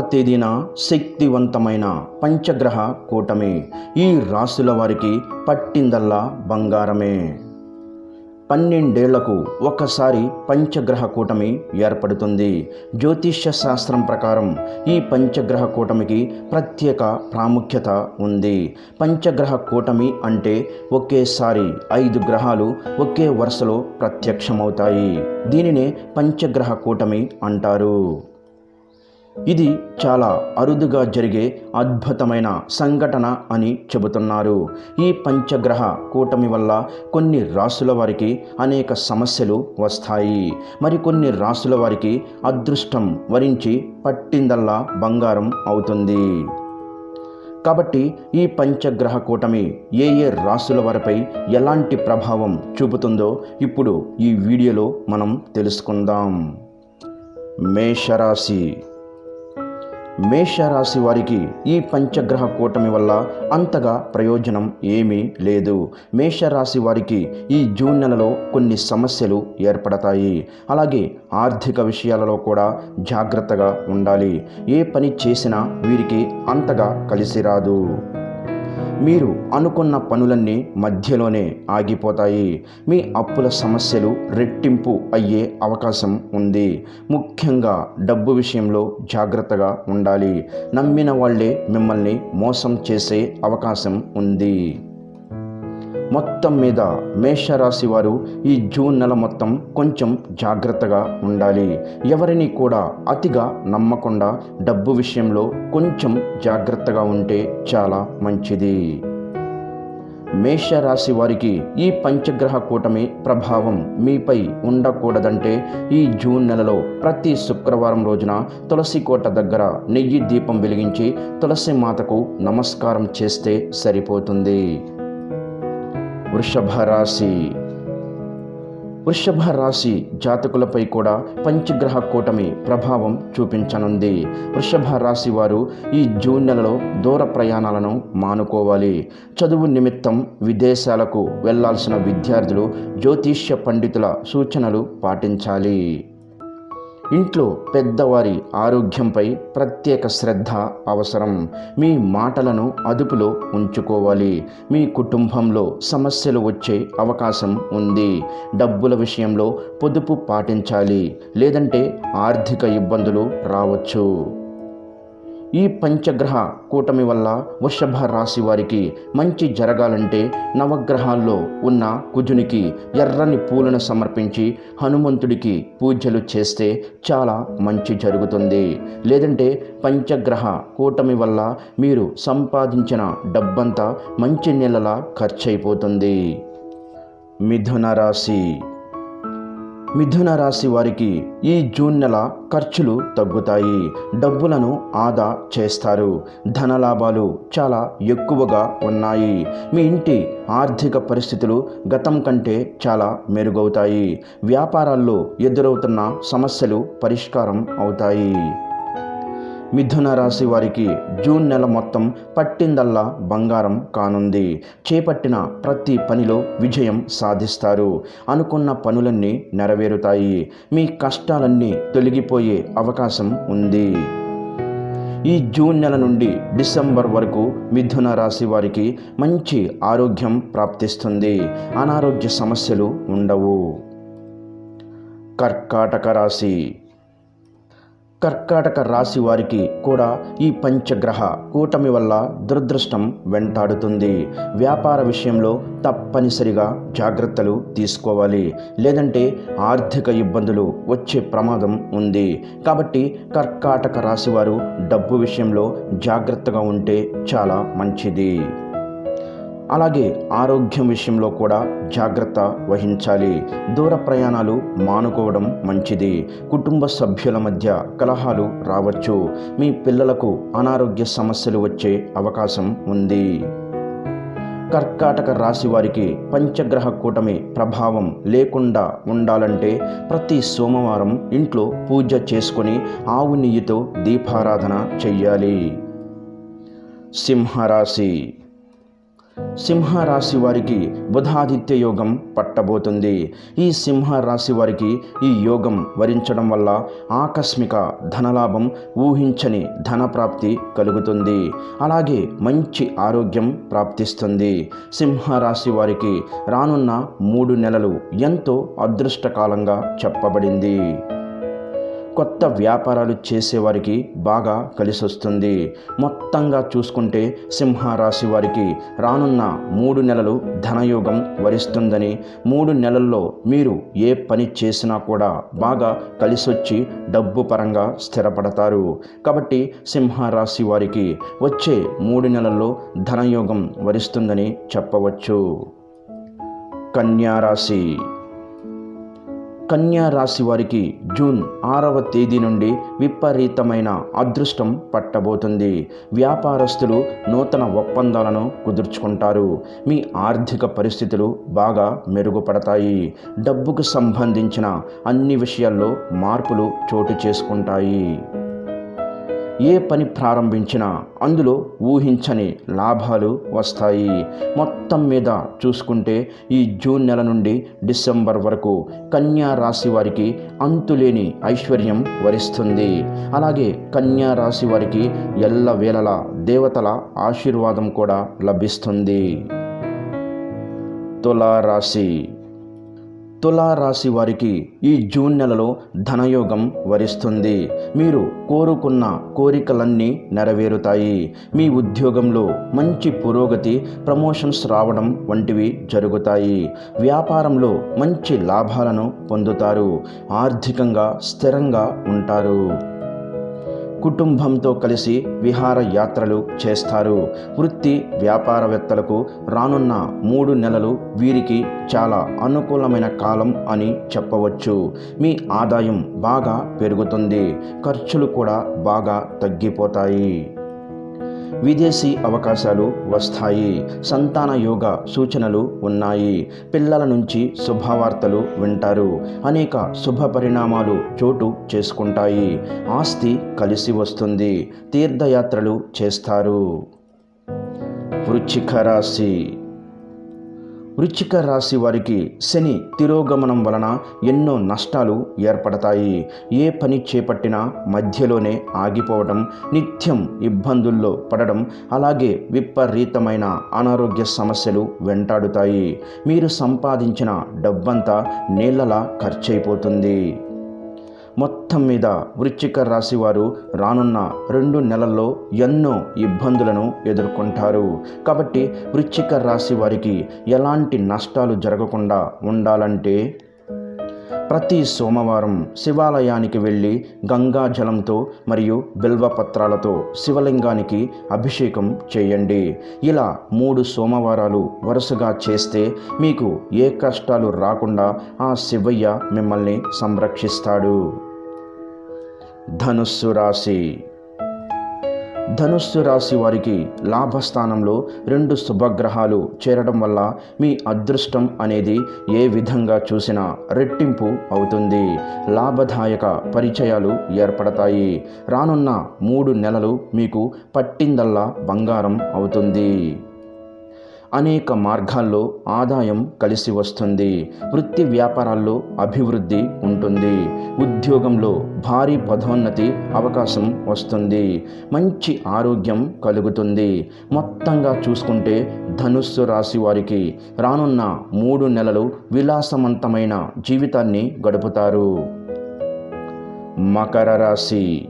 పదవ తేదీన శక్తివంతమైన పంచగ్రహ కూటమి. ఈ రాశుల వారికి పట్టిందల్లా బంగారమే. పన్నెండేళ్ళకు ఒక్కసారి పంచగ్రహ కూటమి ఏర్పడుతుంది. జ్యోతిష్య శాస్త్రం ప్రకారం ఈ పంచగ్రహ కూటమికి ప్రత్యేక ప్రాముఖ్యత ఉంది. పంచగ్రహ కూటమి అంటే ఒకేసారి ఐదు గ్రహాలు ఒకే వరుసలో ప్రత్యక్షమవుతాయి. దీనినే పంచగ్రహ కూటమి అంటారు. ఇది చాలా అరుదుగా జరిగే అద్భుతమైన సంఘటన అని చెబుతున్నారు. ఈ పంచగ్రహ కూటమి వల్ల కొన్ని రాసుల వారికి అనేక సమస్యలు వస్తాయి. మరికొన్ని రాసుల వారికి అదృష్టం వరించి పట్టిందల్లా బంగారం అవుతుంది. కాబట్టి ఈ పంచగ్రహ కూటమి ఏ ఏ రాసుల వారిపై ఎలాంటి ప్రభావం చూపుతుందో ఇప్పుడు ఈ వీడియోలో మనం తెలుసుకుందాం. మేషరాశి మేషరాశి వారికి ఈ పంచగ్రహ కూటమి వల్ల అంతగా ప్రయోజనం ఏమీ లేదు. మేషరాశి వారికి ఈ జూన్ నెలలో కొన్ని సమస్యలు ఏర్పడతాయి. అలాగే ఆర్థిక విషయాలలో కూడా జాగ్రత్తగా ఉండాలి. ఏ పని చేసినా వీరికి అంతగా కలిసి రాదు. మీరు అనుకున్న పనులన్నీ మధ్యలోనే ఆగిపోతాయి. మీ అప్పుల సమస్యలు రెట్టింపు అయ్యే అవకాశం ఉంది. ముఖ్యంగా డబ్బు విషయంలో జాగ్రత్తగా ఉండాలి. నమ్మిన వాళ్ళే మిమ్మల్ని మోసం చేసే అవకాశం ఉంది. మొత్తం మీద మేషరాశి వారు ఈ జూన్ నెల మొత్తం కొంచెం జాగ్రత్తగా ఉండాలి. ఎవరిని కూడా అతిగా నమ్మకుండా డబ్బు విషయంలో కొంచెం జాగ్రత్తగా ఉంటే చాలా మంచిది. మేషరాశి వారికి ఈ పంచగ్రహ కూటమి ప్రభావం మీపై ఉండకూడదంటే ఈ జూన్ నెలలో ప్రతి శుక్రవారం రోజున తులసి కోట దగ్గర నెయ్యి దీపం వెలిగించి తులసి మాతకు నమస్కారం చేస్తే సరిపోతుంది. వృషభ రాశి వృషభ రాశి జాతకులపై కూడా పంచగ్రహ కూటమి ప్రభావం చూపించనుంది. వృషభ రాశి వారు ఈ జూన్ నెలలో దూర ప్రయాణాలను మానుకోవాలి. చదువు నిమిత్తం విదేశాలకు వెళ్ళాల్సిన విద్యార్థులు జ్యోతిష్య పండితుల సూచనలు పాటించాలి. ఇంట్లో పెద్దవారి ఆరోగ్యంపై ప్రత్యేక శ్రద్ధ అవసరం. మీ మాటలను అదుపులో ఉంచుకోవాలి. మీ కుటుంబంలో సమస్యలు వచ్చే అవకాశం ఉంది. డబ్బుల విషయంలో పొదుపు పాటించాలి. లేదంటే ఆర్థిక ఇబ్బందులు రావచ్చు. ఈ పంచగ్రహ కూటమి వల్ల వృషభ రాశి వారికి మంచి జరగాలంటే నవగ్రహాల్లో ఉన్న కుజునికి ఎర్రని పూలను సమర్పించి హనుమంతుడికి పూజలు చేస్తే చాలా మంచి జరుగుతుంది. లేదంటే పంచగ్రహ కూటమి వల్ల మీరు సంపాదించిన డబ్బంతా మంచి నెలలా ఖర్చయిపోతుంది మిథున రాశి మిథున రాశి వారికి ఈ జూన్ నెల ఖర్చులు తగ్గుతాయి. డబ్బులను ఆదా చేస్తారు. ధన లాభాలు చాలా ఎక్కువగా ఉన్నాయి. మీ ఇంటి ఆర్థిక పరిస్థితులు గతం కంటే చాలా మెరుగవుతాయి. వ్యాపారాల్లో ఎదురవుతున్న సమస్యలు పరిష్కారం అవుతాయి. మిథున రాశి వారికి జూన్ నెల మొత్తం పట్టిందల్లా బంగారం కానుంది. చేపట్టిన ప్రతి పనిలో విజయం సాధిస్తారు. అనుకున్న పనులన్నీ నెరవేరుతాయి. మీ కష్టాలన్నీ తొలగిపోయే అవకాశం ఉంది. ఈ జూన్ నెల నుండి డిసెంబర్ వరకు మిథున రాశి వారికి మంచి ఆరోగ్యం ప్రాప్తిస్తుంది. అనారోగ్య సమస్యలు ఉండవు. కర్కాటక రాశి కర్కాటక రాశి వారికి కూడా ఈ పంచగ్రహ కూటమి వల్ల దురదృష్టం వెంటాడుతుంది. వ్యాపార విషయంలో తప్పనిసరిగా జాగ్రత్తలు తీసుకోవాలి. లేదంటే ఆర్థిక ఇబ్బందులు వచ్చే ప్రమాదం ఉంది. కాబట్టి కర్కాటక రాశి వారు డబ్బు విషయంలో జాగ్రత్తగా ఉంటే చాలా మంచిది. అలాగే ఆరోగ్యం విషయంలో కూడా జాగ్రత్త వహించాలి. దూర ప్రయాణాలు మానుకోవడం మంచిది. కుటుంబ సభ్యుల మధ్య కలహాలు రావచ్చు. మీ పిల్లలకు అనారోగ్య సమస్యలు వచ్చే అవకాశం ఉంది. కర్కాటక రాశి వారికి పంచగ్రహ కూటమి ప్రభావం లేకుండా ఉండాలంటే ప్రతి సోమవారం ఇంట్లో పూజ చేసుకొని ఆవు నెయ్యితో దీపారాధన చెయ్యాలి. సింహరాశి సింహరాశి వారికి బుధాదిత్య యోగం పట్టబోతుంది. ఈ సింహరాశి వారికి ఈ యోగం వరించడం వల్ల ఆకస్మిక ధనలాభం ఊహించని ధన ప్రాప్తి కలుగుతుంది. అలాగే మంచి ఆరోగ్యం ప్రాప్తిస్తుంది. సింహరాశి వారికి రానున్న మూడు నెలలు ఎంతో అదృష్టకాలంగా చెప్పబడింది. కొత్త వ్యాపారాలు చేసేవారికి బాగా కలిసి వస్తుంది మొత్తంగా చూసుకుంటే సింహరాశి వారికి రానున్న మూడు నెలలు ధనయోగం వరిస్తుందని మూడు నెలల్లో మీరు ఏ పని చేసినా కూడా బాగా కలిసొచ్చి డబ్బు పరంగా స్థిరపడతారు. కాబట్టి సింహరాశి వారికి వచ్చే మూడు నెలల్లో ధనయోగం వరిస్తుందని చెప్పవచ్చు. కన్యారాశి కన్యా రాశి వారికి జూన్ ఆరవ తేదీ నుండి విపరీతమైన అదృష్టం పట్టబోతుంది. వ్యాపారస్తులు నూతన ఒప్పందాలను కుదుర్చుకుంటారు. మీ ఆర్థిక పరిస్థితులు బాగా మెరుగుపడతాయి. డబ్బుకు సంబంధించిన అన్ని విషయాల్లో మార్పులు చోటు చేసుకుంటాయి. ఏ పని ప్రారంభించినా అందులో ఊహించని లాభాలు వస్తాయి. మొత్తం మీద చూసుకుంటే ఈ జూన్ నెల నుండి డిసెంబర్ వరకు కన్యా రాశి వారికి అంతులేని ఐశ్వర్యం వరిస్తుంది. అలాగే కన్యా రాశి వారికి ఎల్లవేళలా దేవతల ఆశీర్వాదం కూడా లభిస్తుంది. తులారాశి తులారాశి వారికి ఈ జూన్ నెలలో ధనయోగం వరిస్తుంది. మీరు కోరుకున్న కోరికలన్నీ నెరవేరుతాయి. మీ ఉద్యోగంలో మంచి పురోగతి ప్రమోషన్స్ రావడం వంటివి జరుగుతాయి. వ్యాపారంలో మంచి లాభాలను పొందుతారు. ఆర్థికంగా స్థిరంగా ఉంటారు. కుటుంబంతో కలిసి విహార యాత్రలు చేస్తారు. వృత్తి వ్యాపారవేత్తలకు రానున్న మూడు నెలలు వీరికి చాలా అనుకూలమైన కాలం అని చెప్పవచ్చు. మీ ఆదాయం బాగా పెరుగుతుంది. ఖర్చులు కూడా బాగా తగ్గిపోతాయి. విదేశీ అవకాశాలు వస్తాయి. సంతాన యోగ సూచనలు ఉన్నాయి. పిల్లల నుంచి శుభవార్తలు వింటారు. అనేక శుభ పరిణామాలు చోటు చేసుకుంటాయి. ఆస్తి కలిసి వస్తుంది. తీర్థయాత్రలు చేస్తారు. వృచ్చిక రాశి వృచ్చిక రాశి వారికి శని తిరోగమనం వలన ఎన్నో నష్టాలు ఏర్పడతాయి. ఏ పని చేపట్టినా మధ్యలోనే ఆగిపోవడం నిత్యం ఇబ్బందుల్లో పడడం అలాగే విపరీతమైన అనారోగ్య సమస్యలు వెంటాడుతాయి. మీరు సంపాదించిన డబ్బంతా నీళ్ళలా ఖర్చయిపోతుంది మొత్తం మీద వృశ్చిక రాశి వారు రానున్న రెండు నెలల్లో ఎన్నో ఇబ్బందులను ఎదుర్కొంటారు. కాబట్టి వృశ్చిక రాశి వారికి ఎలాంటి నష్టాలు జరగకుండా ఉండాలంటే ప్రతి సోమవారం శివాలయానికి వెళ్ళి గంగా జలంతో మరియు బిల్వపత్రాలతో శివలింగానికి అభిషేకం చేయండి. ఇలా మూడు సోమవారాలు వరుసగా చేస్తే మీకు ఏ కష్టాలు రాకుండా ఆ శివయ్య మిమ్మల్ని సంరక్షిస్తాడు. ధనుస్సు రాశి ధనుస్సు రాశి వారికి లాభస్థానంలో రెండు శుభగ్రహాలు చేరడం వల్ల మీ అదృష్టం అనేది ఏ విధంగా చూసినా రెట్టింపు అవుతుంది. లాభదాయక పరిచయాలు ఏర్పడతాయి. రానున్న మూడు నెలలు మీకు పట్టిందల్లా బంగారం అవుతుంది. అనేక మార్గాల్లో ఆదాయం కలిసి వస్తుంది. వృత్తి వ్యాపారాల్లో అభివృద్ధి ఉంటుంది. ఉద్యోగంలో భారీ పదోన్నతి అవకాశం వస్తుంది. మంచి ఆరోగ్యం కలుగుతుంది. మొత్తంగా చూసుకుంటే ధనుస్సు రాశి వారికి రానున్న మూడు నెలలు విలాసవంతమైన జీవితాన్ని గడుపుతారు. మకర రాశి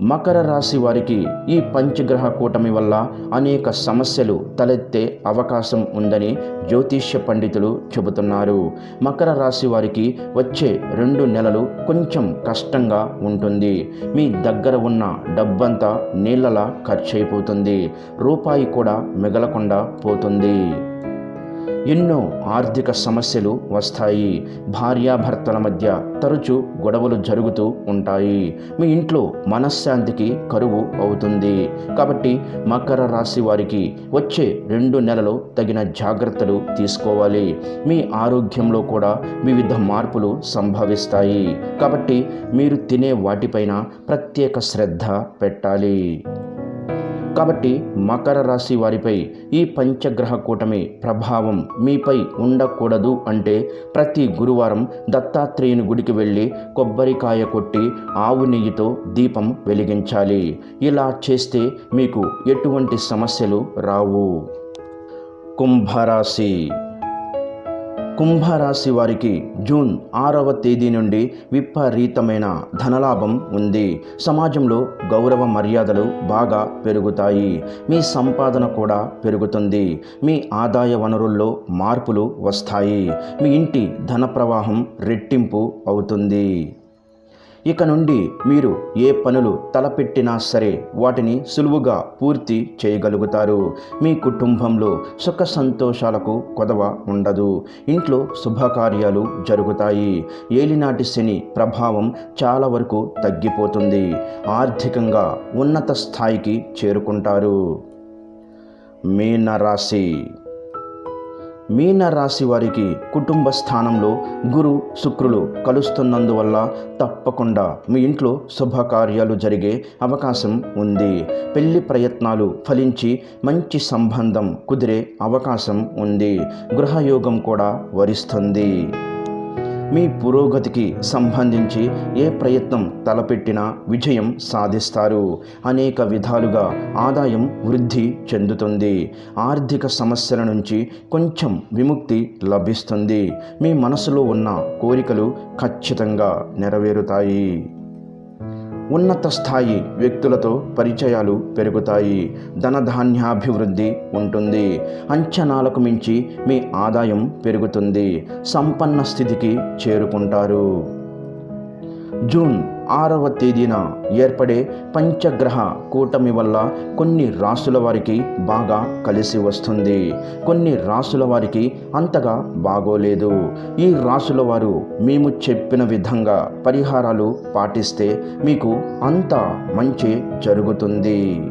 మకర రాశి వారికి ఈ పంచగ్రహ కూటమి వల్ల అనేక సమస్యలు తలెత్తే అవకాశం ఉందని జ్యోతిష్య పండితులు చెబుతున్నారు. మకర రాశి వారికి వచ్చే రెండు నెలలు కొంచెం కష్టంగా ఉంటుంది. మీ దగ్గర ఉన్న డబ్బంతా నీళ్ళలా ఖర్చయిపోతుంది రూపాయి కూడా మిగలకుండా పోతుంది. ఎన్నో ఆర్థిక సమస్యలు వస్తాయి. భార్యాభర్తల మధ్య తరచూ గొడవలు జరుగుతూ ఉంటాయి. మీ ఇంట్లో మనశ్శాంతికి కరువు అవుతుంది. కాబట్టి మకర రాశి వారికి వచ్చే రెండు నెలలు తగిన జాగ్రత్తలు తీసుకోవాలి. మీ ఆరోగ్యంలో కూడా వివిధ మార్పులు సంభవిస్తాయి. కాబట్టి మీరు తినే వాటిపైన ప్రత్యేక శ్రద్ధ పెట్టాలి. కాబట్టి మకర రాశి వారిపై ఈ పంచగ్రహ కూటమి ప్రభావం మీపై ఉండకూడదు అంటే ప్రతి గురువారం దత్తాత్రేయుని గుడికి వెళ్ళి కొబ్బరికాయ కొట్టి ఆవు నెయ్యితో దీపం వెలిగించాలి. ఇలా చేస్తే మీకు ఎటువంటి సమస్యలు రావు. కుంభరాశి కుంభరాశి వారికి జూన్ ఆరవ తేదీ నుండి విపరీతమైన ధనలాభం ఉంది. సమాజంలో గౌరవ మర్యాదలు బాగా పెరుగుతాయి. మీ సంపాదన కూడా పెరుగుతుంది. మీ ఆదాయ వనరుల్లో మార్పులు వస్తాయి. మీ ఇంటి ధన ప్రవాహం రెట్టింపు అవుతుంది. ఇక నుండి మీరు ఏ పనులు తలపెట్టినా సరే వాటిని సులువుగా పూర్తి చేయగలుగుతారు. మీ కుటుంబంలో సుఖ సంతోషాలకు కొదవ ఉండదు. ఇంట్లో శుభకార్యాలు జరుగుతాయి. ఏలినాటి శని ప్రభావం చాలా వరకు తగ్గిపోతుంది. ఆర్థికంగా ఉన్నత స్థాయికి చేరుకుంటారు. మీనరాశి మీన రాశి వారికి కుటుంబ స్థానంలో గురు శుక్రులు కలుస్తున్నందువల్ల తప్పకుండా మీ ఇంట్లో శుభకార్యాలు జరిగే అవకాశం ఉంది. పెళ్ళి ప్రయత్నాలు ఫలించి మంచి సంబంధం కుదిరే అవకాశం ఉంది. గృహయోగం కూడా వరిస్తుంది. మీ పురోగతికి సంబంధించి ఏ ప్రయత్నం తలపెట్టినా విజయం సాధిస్తారు. అనేక విధాలుగా ఆదాయం వృద్ధి చెందుతుంది. ఆర్థిక సమస్యల నుంచి కొంచెం విముక్తి లభిస్తుంది. మీ మనసులో ఉన్న కోరికలు ఖచ్చితంగా నెరవేరుతాయి. ఉన్నత స్థాయి వ్యక్తులతో పరిచయాలు పెరుగుతాయి. ధనధాన్యాభివృద్ధి ఉంటుంది. అంచనాలకు మించి మీ ఆదాయం పెరుగుతుంది. సంపన్న స్థితికి చేరుకుంటారు. జూన్ ఆరవ తేదీన ఏర్పడే పంచగ్రహ కూటమి వల్ల కొన్ని రాసుల వారికి బాగా కలిసి వస్తుంది. కొన్ని రాసుల వారికి అంతగా బాగోలేదు. ఈ రాసుల వారు మేము చెప్పిన విధంగా పరిహారాలు పాటిస్తే మీకు అంత మంచి జరుగుతుంది.